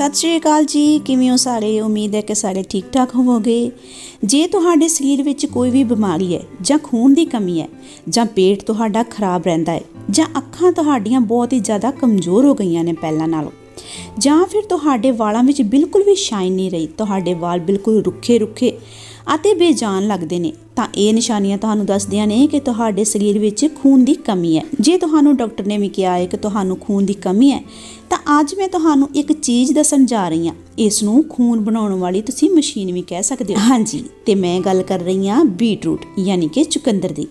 ਸਤਿ ਸ਼੍ਰੀ ਅਕਾਲ ਜੀ। ਕਿਵੇਂ ਹੋ ਸਾਰੇ? ਉਮੀਦ ਹੈ ਕਿ ਸਾਰੇ ਠੀਕ ਠਾਕ ਹੋਵੋਗੇ। ਜੇ ਤੁਹਾਡੇ ਸਰੀਰ ਵਿੱਚ ਕੋਈ ਵੀ ਬਿਮਾਰੀ ਹੈ ਜਾਂ ਖੂਨ ਦੀ ਕਮੀ ਹੈ ਜਾਂ ਪੇਟ ਤੁਹਾਡਾ ਖਰਾਬ ਰਹਿੰਦਾ ਹੈ ਜਾਂ ਅੱਖਾਂ ਤੁਹਾਡੀਆਂ ਬਹੁਤ ਹੀ ਜ਼ਿਆਦਾ ਕਮਜ਼ੋਰ ਹੋ ਗਈਆਂ ਨੇ ਪਹਿਲਾਂ ਨਾਲੋਂ, ਜਾਂ ਫਿਰ ਤੁਹਾਡੇ ਵਾਲਾਂ ਵਿੱਚ ਬਿਲਕੁਲ ਵੀ ਸ਼ਾਈਨ ਨਹੀਂ ਰਹੀ, ਤੁਹਾਡੇ ਵਾਲ ਬਿਲਕੁਲ ਰੁੱਖੇ ਰੁੱਖੇ ਅਤੇ ਬੇਜਾਨ ਲੱਗਦੇ ਨੇ, ਤਾਂ ਇਹ ਨਿਸ਼ਾਨੀਆਂ ਤੁਹਾਨੂੰ ਦੱਸਦੀਆਂ ਨੇ ਕਿ ਤੁਹਾਡੇ ਸਰੀਰ ਵਿੱਚ ਖੂਨ ਦੀ ਕਮੀ ਹੈ। ਜੇ ਤੁਹਾਨੂੰ ਡਾਕਟਰ ਨੇ ਵੀ ਕਿਹਾ ਹੈ ਕਿ ਤੁਹਾਨੂੰ ਖੂਨ ਦੀ ਕਮੀ ਹੈ ਅੱਜ ਮੈਂ ਤੁਹਾਨੂੰ ਇੱਕ ਚੀਜ਼ ਦੱਸਣ ਜਾ ਰਹੀ ਹਾਂ। ਇਸ ਨੂੰ ਖੂਨ ਬਣਾਉਣ ਵਾਲੀ ਤੁਸੀਂ ਮਸ਼ੀਨ ਵੀ ਕਹਿ ਸਕਦੇ ਹੋ। ਹਾਂਜੀ। ਤੇ ਮੈਂ ਗੱਲ ਕਰ ਰਹੀ ਹਾਂ ਬੀਟਰੂਟ ਯਾਨੀ ਕਿ ਚੁਕੰਦਰ ਦੀ।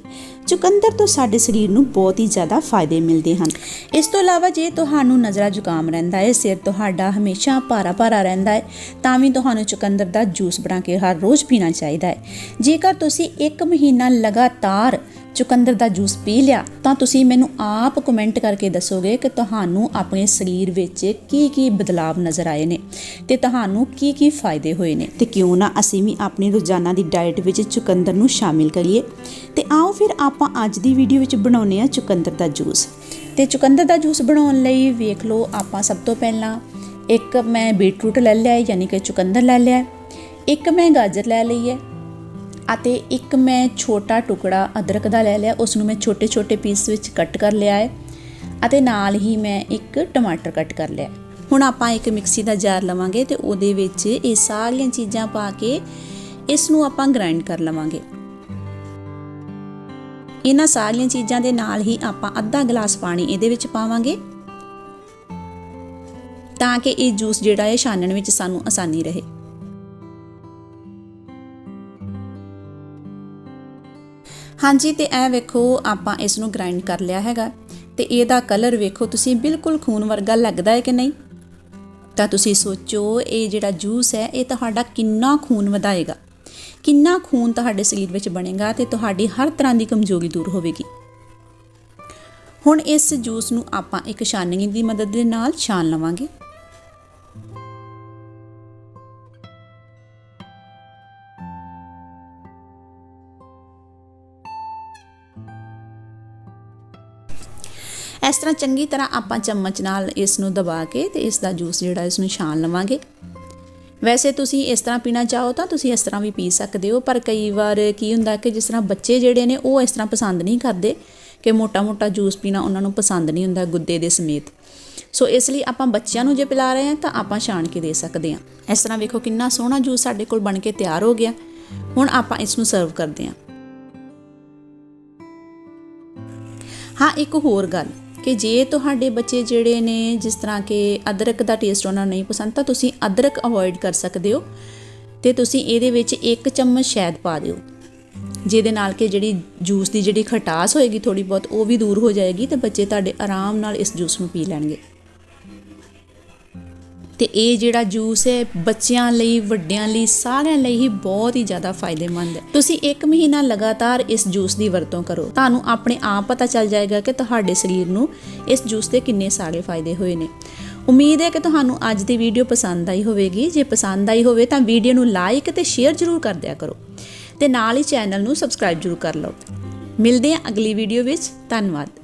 ਚੁਕੰਦਰ ਤੋਂ ਸਾਡੇ ਸਰੀਰ ਨੂੰ ਬਹੁਤ ਹੀ ਜ਼ਿਆਦਾ ਫਾਇਦੇ ਮਿਲਦੇ ਹਨ। ਇਸ ਤੋਂ ਇਲਾਵਾ ਜੇ ਤੁਹਾਨੂੰ ਨਜ਼ਲਾ ਜ਼ੁਕਾਮ ਰਹਿੰਦਾ ਹੈ ਸਿਰ ਤੁਹਾਡਾ ਹਮੇਸ਼ਾ ਭਾਰਾ ਭਾਰਾ ਰਹਿੰਦਾ ਹੈ ਤਾਂ ਵੀ ਤੁਹਾਨੂੰ ਚੁਕੰਦਰ ਦਾ ਜੂਸ ਬਣਾ ਕੇ ਹਰ ਰੋਜ਼ ਪੀਣਾ ਚਾਹੀਦਾ ਹੈ। ਜੇਕਰ ਤੁਸੀਂ ਇੱਕ ਮਹੀਨਾ ਲਗਾਤਾਰ ਚੁਕੰਦਰ ਦਾ ਜੂਸ ਪੀ ਲਿਆ ਤਾਂ ਤੁਸੀਂ ਮੈਨੂੰ ਆਪ ਕਮੈਂਟ ਕਰਕੇ ਦੱਸੋਗੇ ਕਿ ਤੁਹਾਨੂੰ ਆਪਣੇ ਸਰੀਰ ਵਿੱਚ ਕੀ ਕੀ ਬਦਲਾਵ ਨਜ਼ਰ ਆਏ ਨੇ ਤੇ ਤੁਹਾਨੂੰ ਕੀ ਕੀ ਫਾਇਦੇ ਹੋਏ ਨੇ। ਤੇ ਕਿਉਂ ਨਾ ਅਸੀਂ ਵੀ ਆਪਣੀ ਰੋਜ਼ਾਨਾ ਦੀ ਡਾਈਟ ਵਿੱਚ ਚੁਕੰਦਰ ਨੂੰ ਸ਼ਾਮਿਲ ਕਰੀਏ। ਤੇ ਆਓ ਫਿਰ ਆਪਾਂ ਅੱਜ ਦੀ ਵੀਡੀਓ ਵਿੱਚ ਬਣਾਉਨੇ ਆ ਚੁਕੰਦਰ ਦਾ ਜੂਸ। ਤੇ ਚੁਕੰਦਰ ਦਾ ਜੂਸ ਬਣਾਉਣ ਲਈ ਵੇਖ ਲਓ ਆਪਾਂ ਸਭ ਤੋਂ ਪਹਿਲਾਂ ਇੱਕ ਮੈਂ ਬੀਟਰੂਟ ਲੈ ਲਿਆ ਯਾਨੀ ਕਿ ਚੁਕੰਦਰ ਲੈ ਲਿਆ। ਇੱਕ ਮੈਂ ਗਾਜਰ ਲੈ ਲਈ ਹੈ। ਅਤੇ ਇੱਕ ਮੈਂ ਛੋਟਾ ਟੁਕੜਾ ਅਦਰਕ ਦਾ ਲੈ ਲਿਆ ਉਸ ਨੂੰ ਮੈਂ ਛੋਟੇ-ਛੋਟੇ ਪੀਸ ਵਿੱਚ ਕੱਟ ਕਰ ਲਿਆ ਹੈ ਅਤੇ ਨਾਲ ਹੀ ਮੈਂ ਇੱਕ ਟਮਾਟਰ ਕੱਟ ਕਰ ਲਿਆ ਹੁਣ ਆਪਾਂ ਇੱਕ ਮਿਕਸੀ ਦਾ ਜਾਰ ਲਵਾਂਗੇ ਤੇ ਉਹਦੇ ਵਿੱਚ ਇਹ ਸਾਰੀਆਂ ਚੀਜ਼ਾਂ ਪਾ ਕੇ ਇਸ ਨੂੰ ਆਪਾਂ ਗ੍ਰਾਈਂਡ ਕਰ ਲਵਾਂਗੇ। ਇਹਨਾਂ ਸਾਰੀਆਂ ਚੀਜ਼ਾਂ ਦੇ ਨਾਲ ਹੀ ਆਪਾਂ ਅੱਧਾ ਗਲਾਸ ਪਾਣੀ ਇਹਦੇ ਵਿੱਚ ਪਾਵਾਂਗੇ ਤਾਂ ਕਿ ਇਹ ਜੂਸ ਜਿਹੜਾ ਹੈ ਛਾਨਣ ਵਿੱਚ ਸਾਨੂੰ ਆਸਾਨੀ ਰਹੇ। ਹਾਂਜੀ, ਤੇ ਇਹ ਵੇਖੋ, ਆਪਾਂ ਇਸ ਨੂੰ ਗ੍ਰਾਈਂਡ ਕਰ ਲਿਆ ਹੈਗਾ। ਤੇ ਇਹਦਾ ਕਲਰ ਵੇਖੋ, ਤੁਸੀਂ ਬਿਲਕੁਲ ਖੂਨ ਵਰਗਾ ਲੱਗਦਾ ਹੈ ਕਿ ਨਹੀਂ? ਤਾਂ ਤੁਸੀਂ ਸੋਚੋ, ਇਹ ਜਿਹੜਾ ਜੂਸ ਹੈ, ਇਹ ਤੁਹਾਡਾ ਕਿੰਨਾ ਖੂਨ ਵਧਾਏਗਾ। ਕਿੰਨਾ ਖੂਨ ਤੁਹਾਡੇ ਸਰੀਰ ਵਿੱਚ ਬਣੇਗਾ ਤੇ ਤੁਹਾਡੀ ਹਰ ਤਰ੍ਹਾਂ ਦੀ ਕਮਜ਼ੋਰੀ ਦੂਰ ਹੋਵੇਗੀ। ਹੁਣ ਇਸ ਜੂਸ ਨੂੰ ਆਪਾਂ ਇੱਕ ਛਾਨਣੀ ਦੀ ਮਦਦ ਦੇ ਨਾਲ ਛਾਣ ਲਵਾਂਗੇ। ਇਸ ਤਰ੍ਹਾਂ ਚੰਗੀ ਤਰ੍ਹਾਂ ਆਪਾਂ ਚਮਚ ਨਾਲ ਇਸ ਨੂੰ ਦਬਾ ਕੇ ਤੇ ਇਸ ਦਾ ਜੂਸ ਜਿਹੜਾ ਇਸ ਨੂੰ ਛਾਣ ਲਵਾਂਗੇ। ਵੈਸੇ ਤੁਸੀਂ ਇਸ ਤਰ੍ਹਾਂ ਪੀਣਾ ਚਾਹੋ ਤਾਂ ਤੁਸੀਂ ਇਸ ਤਰ੍ਹਾਂ ਵੀ ਪੀ ਸਕਦੇ ਹੋ, ਪਰ ਕਈ ਵਾਰ ਕੀ ਹੁੰਦਾ ਕਿ ਜਿਸ ਤਰ੍ਹਾਂ ਬੱਚੇ ਜਿਹੜੇ ਨੇ ਉਹ ਇਸ ਤਰ੍ਹਾਂ ਪਸੰਦ ਨਹੀਂ ਕਰਦੇ ਕਿ ਮੋਟਾ-ਮੋਟਾ ਜੂਸ ਪੀਣਾ ਉਹਨਾਂ ਨੂੰ ਪਸੰਦ ਨਹੀਂ ਹੁੰਦਾ ਗੁੱਦੇ ਦੇ ਸਮੇਤ। ਸੋ ਇਸ ਲਈ ਆਪਾਂ ਬੱਚਿਆਂ ਨੂੰ ਜੇ ਪਿਲਾ ਰਹੇ ਹਾਂ ਤਾਂ ਆਪਾਂ ਛਾਣ ਕੇ ਦੇ ਸਕਦੇ ਹਾਂ। ਇਸ ਤਰ੍ਹਾਂ ਵੇਖੋ ਕਿੰਨਾ ਸੋਹਣਾ ਜੂਸ ਸਾਡੇ ਕੋਲ ਬਣ ਕੇ ਤਿਆਰ ਹੋ ਗਿਆ। ਹੁਣ ਆਪਾਂ ਇਸ ਨੂੰ ਸਰਵ ਕਰਦੇ ਹਾਂ। ਹਾਂ, ਇੱਕ ਹੋਰ ਗੱਲ। ਕਿ ਜੇ ਤੁਹਾਡੇ ਬੱਚੇ ਜਿਹੜੇ ਨੇ, ਜਿਸ ਤਰ੍ਹਾਂ ਕਿ ਅਦਰਕ ਦਾ ਟੇਸਟ ਉਹਨਾਂ ਨੂੰ ਨਹੀਂ ਪਸੰਦ, ਤਾਂ ਤੁਸੀਂ ਅਦਰਕ ਅਵੋਇਡ ਕਰ ਸਕਦੇ ਹੋ। ਤੇ ਤੁਸੀਂ ਇਹਦੇ ਵਿੱਚ ਇੱਕ ਚਮਚ ਸ਼ਹਿਦ ਪਾ ਦਿਓ। ਜਿਹਦੇ ਨਾਲ ਕਿ ਜਿਹੜੀ ਜੂਸ ਦੀ ਜਿਹੜੀ ਖਟਾਸ ਹੋਏਗੀ ਥੋੜੀ ਬਹੁਤ, ਉਹ ਵੀ ਦੂਰ ਹੋ ਜਾਏਗੀ ਤੇ ਬੱਚੇ ਤੁਹਾਡੇ ਆਰਾਮ ਨਾਲ ਇਸ ਜੂਸ ਨੂੰ ਪੀ ਲੈਣਗੇ। ਤੇ ਇਹ ਜਿਹੜਾ ਜੂਸ ਹੈ ਬੱਚਿਆਂ ਲਈ, ਵੱਡਿਆਂ ਲਈ, ਸਾਰਿਆਂ ਲਈ ਹੀ ਬਹੁਤ ਹੀ ਜ਼ਿਆਦਾ ਫਾਇਦੇਮੰਦ ਹੈ। ਤੁਸੀਂ 1 ਮਹੀਨਾ ਲਗਾਤਾਰ ਇਸ ਜੂਸ ਦੀ ਵਰਤੋਂ ਕਰੋ। ਤੁਹਾਨੂੰ ਆਪਣੇ ਆਪ ਪਤਾ ਚੱਲ ਜਾਏਗਾ ਕਿ ਤੁਹਾਡੇ ਸਰੀਰ ਨੂੰ ਇਸ ਜੂਸ ਦੇ ਕਿੰਨੇ ਸਾਰੇ ਫਾਇਦੇ ਹੋਏ ਨੇ। ਉਮੀਦ ਹੈ ਕਿ ਤੁਹਾਨੂੰ ਅੱਜ ਦੀ ਵੀਡੀਓ ਪਸੰਦ ਆਈ ਹੋਵੇਗੀ। ਜੇ ਪਸੰਦ ਆਈ ਹੋਵੇ ਤਾਂ ਵੀਡੀਓ ਨੂੰ ਲਾਈਕ ਤੇ ਸ਼ੇਅਰ ਜ਼ਰੂਰ ਕਰ ਦਿਆ ਕਰੋ ਤੇ ਨਾਲ ਹੀ ਚੈਨਲ ਨੂੰ ਸਬਸਕ੍ਰਾਈਬ ਜ਼ਰੂਰ ਕਰ ਲਓ। ਮਿਲਦੇ ਹਾਂ ਅਗਲੀ ਵੀਡੀਓ ਵਿੱਚ। ਧੰਨਵਾਦ।